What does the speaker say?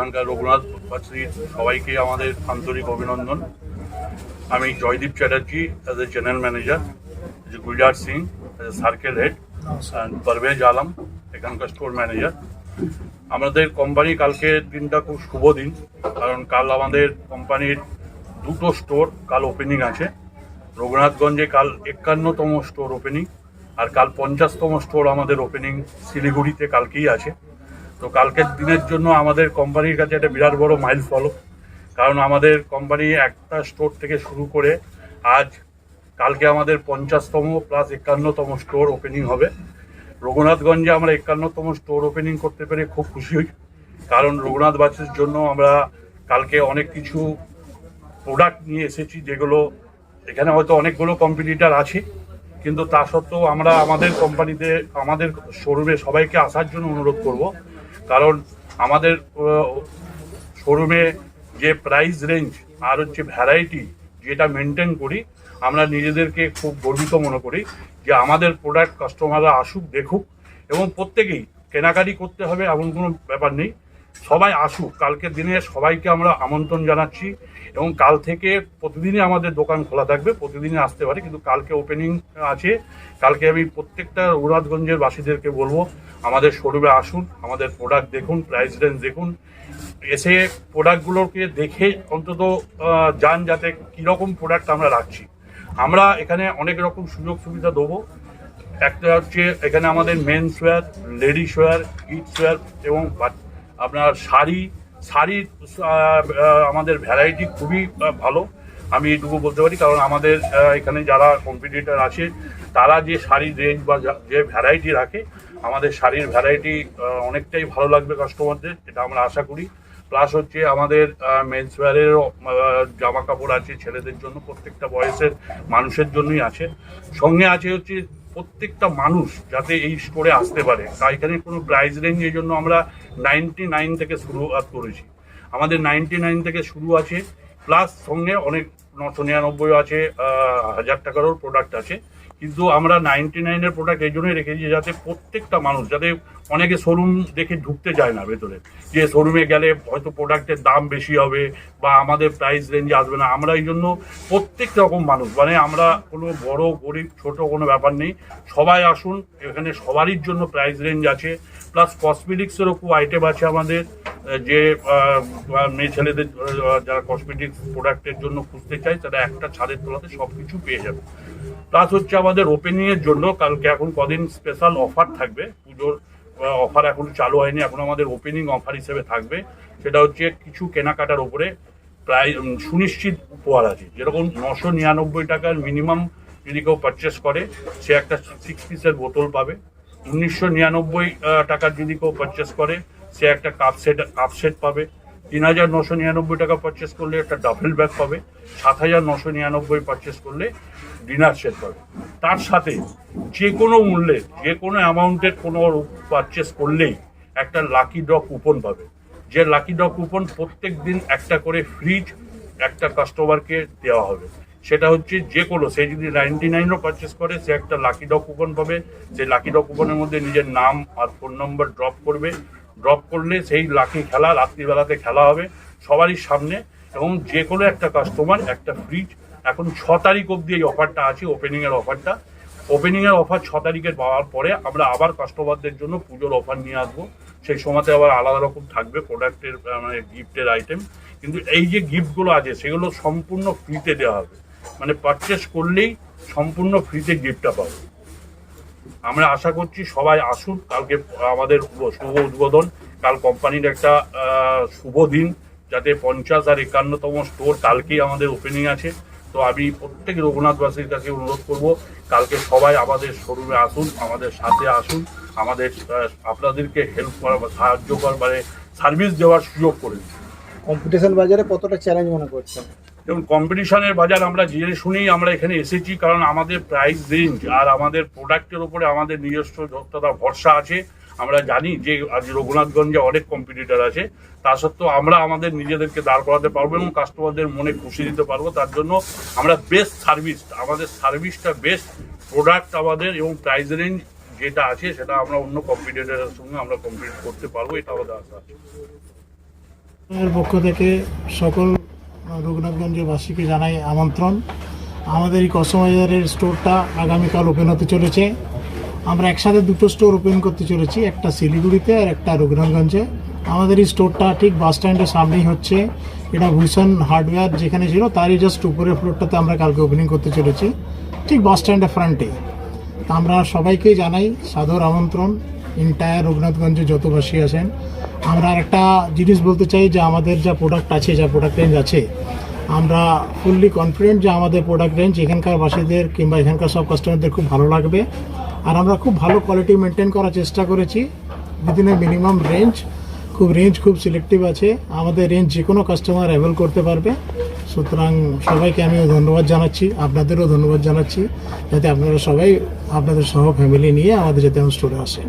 এখানকার রঘুনাথবাসীর সবাইকে আমাদের আন্তরিক অভিনন্দন। আমি Joydeep Chatterjee as a general manager Gulzar Singh as a circle head and Parvez Alam এখানকার স্টোর ম্যানেজার আমাদের কোম্পানি কালকে দিনটা খুব শুভ দিন, কারণ কাল আমাদের কোম্পানির দুটো স্টোর কাল ওপেনিং আছে। রঘুনাথগঞ্জে কাল একান্নতম স্টোর ওপেনিং আর কাল পঞ্চাশতম স্টোর আমাদের ওপেনিং শিলিগুড়িতে কালকেই আছে। তো কালকের দিনের জন্য আমাদের কোম্পানির কাছে একটা বিরাট বড় মাইল ফলো কারণ আমাদের কোম্পানি একটা স্টোর থেকে শুরু করে আজ কালকে আমাদের পঞ্চাশতম প্লাস একান্নতম স্টোর ওপেনিং হবে। রঘুনাথগঞ্জে আমরা একান্নতম স্টোর ওপেনিং করতে পেরে খুব খুশি হই। কারণ রঘুনাথবাসীর জন্য আমরা কালকে অনেক কিছু প্রোডাক্ট নিয়ে এসেছি যেগুলো এখানে হয়তো অনেকগুলো কম্পিটিটার আছে। কিন্তু তা সত্ত্বেও আমরা আমাদের কোম্পানিতে, আমাদের শোরুমে সবাইকে আসার জন্য অনুরোধ করব। কারণ আমাদের শোরুমে যে প্রাইস রেঞ্জ আর হচ্ছে ভ্যারাইটি যেটা মেনটেন করি, আমরা নিজেদেরকে খুব গর্বিত মনে করি যে আমাদের প্রোডাক্ট কাস্টমাররা আসুক, দেখুক এবং প্রত্যেকেই কেনাকাটি করতে হবে এমন কোনো ব্যাপার নেই। সবাই আসুক কালকের দিনে সবাইকে আমরা আমন্ত্রণ জানাচ্ছি এবং কাল থেকে প্রতিদিনই আমাদের দোকান খোলা থাকবে, প্রতিদিনই আসতে পারে, কিন্তু কালকে ওপেনিং আছে। কালকে আমি প্রত্যেকটা রঘুনাথগঞ্জের বাসীদেরকে বলব, আমাদের শোরুমে আসুন, আমাদের প্রোডাক্ট দেখুন প্রাইস রেঞ্জ দেখুন। এসে প্রোডাক্টগুলোকে দেখে অন্তত যান যাতে কীরকম প্রোডাক্ট আমরা রাখছি। আমরা এখানে অনেক রকম সুযোগ সুবিধা দেবো। একটা হচ্ছে এখানে আমাদের men's wear ladies wear kids wear এবং আপনার শাড়ি, শাড়ির আমাদের ভ্যারাইটি খুবই ভালো। আমি এটুকু বলতে পারি, কারণ আমাদের এখানে যারা কম্পিটিটর আছে, তারা যে শাড়ির রেঞ্জ বা যে ভ্যারাইটি রাখে, আমাদের শাড়ির ভ্যারাইটি অনেকটাই ভালো লাগবে কাস্টমারদের এটা আমরা আশা করি। প্লাস হচ্ছে আমাদের মেন্স ওয়্যারেরও জামা কাপড় আছে ছেলেদের জন্য, প্রত্যেকটা বয়সের মানুষের জন্যই আছে। সঙ্গে আছে হচ্ছে প্রত্যেকটা মানুষ যাতে এই স্টোরে আসতে পারে। তাই এখানে কোনো প্রাইস রেঞ্জ এই জন্য আমরা নাইনটি নাইন থেকে শুরু করেছি। আমাদের নাইনটি নাইন থেকে শুরু আছে প্লাস সঙ্গে অনেক নশো নিরানব্বই আছে হাজার টাকারও প্রোডাক্ট আছে। কিন্তু আমরা নাইনটি নাইনের প্রোডাক্ট এই জন্যই রেখেছি যাতে প্রত্যেকটা মানুষ, যাতে অনেকে শোরুম দেখে ঢুকতে যায় না ভেতরে। যে শোরুমে গেলে হয়তো প্রোডাক্টের দাম বেশি হবে বা আমাদের প্রাইস রেঞ্জে আসবে না। আমরা এই জন্য প্রত্যেক রকম মানুষ মানে আমরা কোনো বড়, গরিব, ছোট কোনো ব্যাপার নেই, সবাই আসুন, এখানে সবারই জন্য প্রাইস রেঞ্জ আছে। প্লাস কসমেটিক্সেরও খুব আইটেম আছে আমাদের, যে মেয়ে ছেলেদের যারা কসমেটিক্স প্রোডাক্টের জন্য খুঁজতে চায়, তারা একটা ছাদের তলাতে সব কিছু পেয়ে যাবে। প্লাস হচ্ছে আমাদের ওপেনিংয়ের জন্য, কালকে এখন কদিন স্পেশাল অফার থাকবে, পুজোর অফার এখন চালু হয়নি, এখন আমাদের ওপেনিং অফার হিসেবে থাকবে। সেটা হচ্ছে কিছু কেনাকাটার উপরে প্রায় সুনিশ্চিত উপহার আছে। যেরকম নশো নিরানব্বই টাকার মিনিমাম যদি কেউ পারচেস করে, সে একটা সিক্স পিসের বোতল পাবে। উনিশশো নিরানব্বই টাকার যদি কেউ পারচেস করে, সে একটা কাপ সেট কাপ সেট পাবে। তিন হাজার নশো নিরানব্বই টাকা পারচেস করলে একটা ডাবল ব্যাগ পাবে, সাত হাজার নশো নিরানব্বই পারচেস করলে ডিনার সেট পাবে। তার সাথে যে কোনো মূল্যে, যে কোনো অ্যামাউন্টের কোনো পারচেস করলেই একটা লাকি ড্র কুপন পাবে। যে লাকি ড্র কুপন প্রত্যেক দিন একটা করে ফ্রিজ একটা কাস্টমারকে দেওয়া হবে। সেটা হচ্ছে যে কোনো, সে যদি নাইনটি নাইনও পারচেস করে, সে একটা লাকি ড্র কুপন পাবে। সেই লাকি ড্র কুপনের মধ্যে নিজের নাম আর ফোন নম্বর ড্রপ করবে। ড্রপ করলে সেই লাকি খেলা রাত্রিবেলাতে খেলা হবে সবারই সামনে এবং যে কোনো একটা কাস্টমার একটা ফ্রিজ এখন ছ তারিখ অবধি এই অফারটা আছে ওপেনিংয়ের অফারটা ওপেনিংয়ের অফার ছ তারিখের পাওয়ার পরে আমরা আবার কাস্টমারদের জন্য পুজোর অফার নিয়ে আসব। সেই সময়তে আবার আলাদা রকম থাকবে প্রোডাক্টের মানে গিফটের আইটেম কিন্তু এই যে গিফটগুলো আছে, সেগুলো সম্পূর্ণ ফ্রিতে দেওয়া হবে। মানে পারচেস করলেই সম্পূর্ণ ফ্রিতে গিফটটা পাবে। আমরা আশা করছি সবাই আসুন কালকে আমাদের শুভ উদ্বোধন। কাল কোম্পানির একটা শুভ দিন, যাতে পঞ্চাশ আর একান্নতম স্টোর কালকেই আমাদের ওপেনিং আছে। তো আমি প্রত্যেক রঘুনাথবাসীর কাছে অনুরোধ করব, কালকে সবাই আমাদের শোরুমে আসুন, আমাদের সাথে আসুন, আমাদের আপনাদেরকে হেল্প করা সাহায্য করার মানে সার্ভিস দেওয়ার সুযোগ করে কম্পিটিশন বাজারে কতটা চ্যালেঞ্জ মনে করছেন? যেমন কম্পিটিশনের বাজার আমরা জেনে শুনেই আমরা এখানে এসেছি, কারণ আমাদের প্রাইস রেঞ্জ আর আমাদের প্রোডাক্টের উপরে আমাদের নিজস্ব যতটা ভরসা আছে, আমরা জানি যে আজ রঘুনাথগঞ্জে অনেক কম্পিটিটার আছে। তা সত্ত্বেও আমরা আমাদের নিজেদেরকে দাঁড় করাতে পারব এবং কাস্টমারদের মনে খুশি দিতে পারব। তার জন্য আমরা বেস্ট সার্ভিস আমাদের সার্ভিসটা বেস্ট প্রোডাক্ট আমাদের এবং প্রাইস রেঞ্জ যেটা আছে সেটা আমরা অন্য কম্পিটিটারের সঙ্গে আমরা কম্পিট করতে পারব, এটা আমাদের আশা আছে। পক্ষ থেকে সকল রঘুনাথগঞ্জবাসীকে জানাই আমন্ত্রণ। আমাদের এই কসমবাজারের স্টোরটা আগামীকাল ওপেন হতে চলেছে। আমরা একসাথে দুটো স্টোর ওপেন করতে চলেছি, একটা শিলিগুড়িতে আর একটা রঘুনাথগঞ্জে। আমাদের এই স্টোরটা ঠিক বাস স্ট্যান্ডের সামনেই হচ্ছে। এটা ভূষণ হার্ডওয়্যার যেখানে ছিল, তারই জাস্ট উপরের ফ্লোরটাতে আমরা কালকে ওপেনিং করতে চলেছি। ঠিক বাস স্ট্যান্ডের ফ্রন্টে আমরা সবাইকেই জানাই সাদর আমন্ত্রণ। ইন্টায়ার রঘুনাথগঞ্জে যত বাসী আছেন, আমরা একটা জিনিস বলতে চাই যে আমাদের যা প্রোডাক্ট আছে, যা প্রোডাক্ট রেঞ্জ আছে, আমরা ফুললি কনফিডেন্ট যে আমাদের প্রোডাক্ট রেঞ্জ এখানকার বাসীদের কিংবা এখানকার সব কাস্টমারদের খুব ভালো লাগবে। আর আমরা খুব ভালো কোয়ালিটি মেনটেন করার চেষ্টা করেছি। উইদিন এ মিনিমাম রেঞ্জ খুব রেঞ্জ খুব সিলেক্টিভ আছে। আমাদের রেঞ্জ যে কোনো কাস্টমার অ্যাভেল করতে পারবে। সুতরাং সবাইকে আমি ধন্যবাদ জানাচ্ছি, আপনাদেরও ধন্যবাদ জানাচ্ছি, যাতে আপনারা সবাই আপনাদের সহ ফ্যামিলি নিয়ে আমাদের যাতে স্টোরে আসেন।